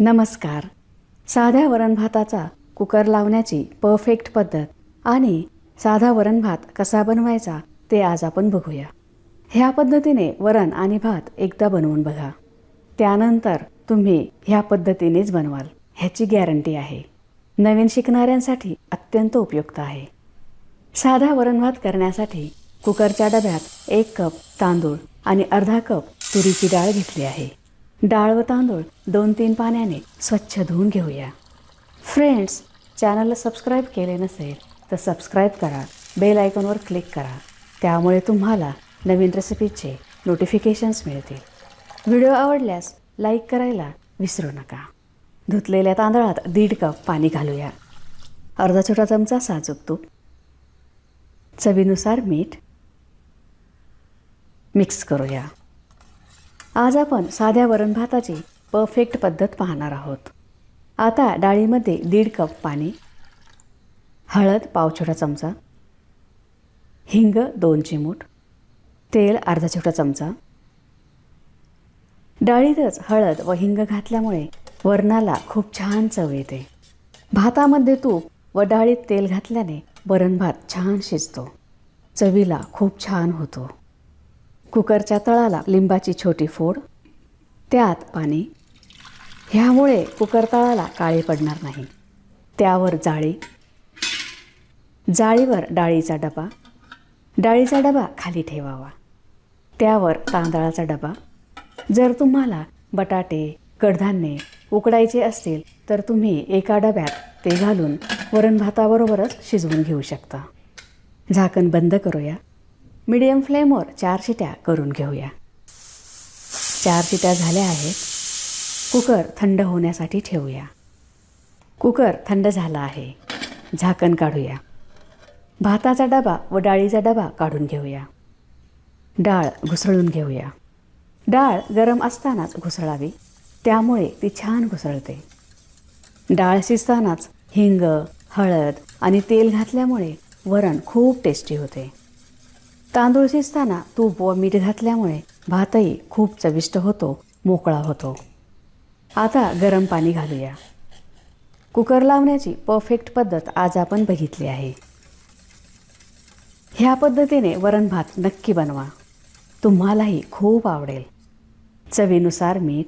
नमस्कार. साध्या वरण भाताचा कुकर लावण्याची परफेक्ट पद्धत आणि साधा वरण भात कसा बनवायचा ते आज आपण बघूया. ह्या पद्धतीने वरण आणि भात एकदा बनवून बघा. त्यानंतर तुम्ही ह्या पद्धतीनेच बनवाल ह्याची गॅरंटी आहे. नवीन शिकणाऱ्यांसाठी अत्यंत उपयुक्त आहे. साधा वरण भात करण्यासाठी कुकरच्या डब्यात एक कप तांदूळ आणि अर्धा कप तुरीची डाळ घेतली आहे. डाळ व तांदूळ दोन तीन पाण्याने स्वच्छ धुवून घेऊया. फ्रेंड्स चॅनलला सबस्क्राईब केले नसेल तर सबस्क्राईब करा. बेल आयकॉनवर क्लिक करा. त्यामुळे तुम्हाला नवीन रेसिपीचे नोटिफिकेशन्स मिळतील. व्हिडिओ आवडल्यास लाईक करायला विसरू नका. धुतलेल्या तांदळात दीड कप पाणी घालूया. अर्धा छोटा चमचा साजूक तूप. चवीनुसार मीठ मिक्स करूया. आज आपण साध्या वरण भाताची परफेक्ट पद्धत पाहणार आहोत. आता डाळीमध्ये दीड कप पाणी हळद पाव छोटा चमचा हिंग दोन चिमूट तेल अर्धा छोटा चमचा. डाळीतच हळद व हिंग घातल्यामुळे वरणाला खूप छान चव येते. भातामध्ये तूप व डाळीत तेल घातल्याने वरण भात छान शिजतो. चवीला खूप छान होतो. कुकरच्या तळाला लिंबाची छोटी फोड त्यात पाणी. ह्यामुळे कुकर तळाला काळे पडणार नाही. त्यावर जाळी. जाळीवर डाळीचा डबा. डाळीचा डबा खाली ठेवावा. त्यावर तांदळाचा डबा. जर तुम्हाला बटाटे कडधान्ये उकडायचे असतील तर तुम्ही एका डब्यात ते घालून वरण भाताबरोबरच शिजवून घेऊ शकता. झाकण बंद करूया. मिडियम फ्लेमवर चार शिट्या करून घेऊया. चार शिट्या झाल्या आहेत. कुकर थंड होण्यासाठी ठेवूया. कुकर थंड झाला आहे. झाकण काढूया. भाताचा डबा व डाळीचा डबा काढून घेऊया. डाळ घुसळून घेऊया. डाळ गरम असतानाच घुसळावी. त्यामुळे ती छान घुसळते. डाळ शिजतानाच हिंग हळद आणि तेल घातल्यामुळे वरण खूप टेस्टी होते. तांदूळ शिजताना तूप व मीठ घातल्यामुळे भातही खूप चविष्ट होतो मोकळा होतो. आता गरम पाणी घालूया. कुकर लावण्याची परफेक्ट पद्धत आज आपण बघितली आहे. ह्या पद्धतीने वरण भात नक्की बनवा. तुम्हालाही खूप आवडेल. चवीनुसार मीठ.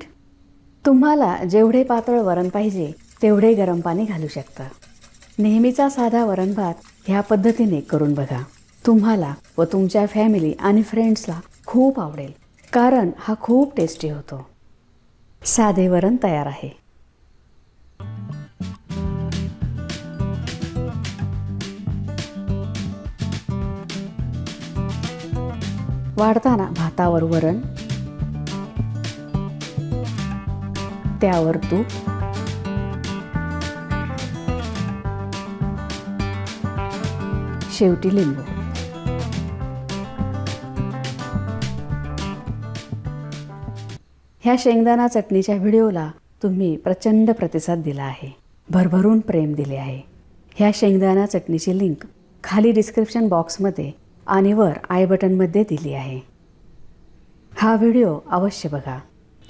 तुम्हाला जेवढे पातळ वरण पाहिजे तेवढे गरम पाणी घालू शकता. नेहमीचा साधा वरण भात ह्या पद्धतीने करून बघा. तुम्हाला व तुमच्या फॅमिली आणि फ्रेंड्सला खूप आवडेल. कारण हा खूप टेस्टी होतो. साधे वरण तयार आहे. वाढताना भातावर वरण त्यावर तूप शेवटी लिंबू. ह्या शेंगदाणा चटणीच्या व्हिडिओला तुम्ही प्रचंड प्रतिसाद दिला आहे. भरभरून प्रेम दिले आहे. ह्या शेंगदाणा चटणीची लिंक खाली डिस्क्रिप्शन बॉक्समध्ये आणि वर आय बटनमध्ये दिली आहे. हा व्हिडिओ अवश्य बघा.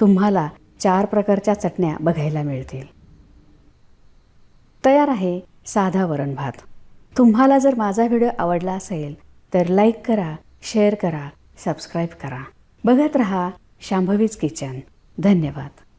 तुम्हाला चार प्रकारच्या चटण्या बघायला मिळतील. तयार आहे साधा वरण भात. तुम्हाला जर माझा व्हिडिओ आवडला असेल तर लाईक करा शेअर करा सबस्क्राईब करा. बघत रहा शांभवीज किचन. धन्यवाद.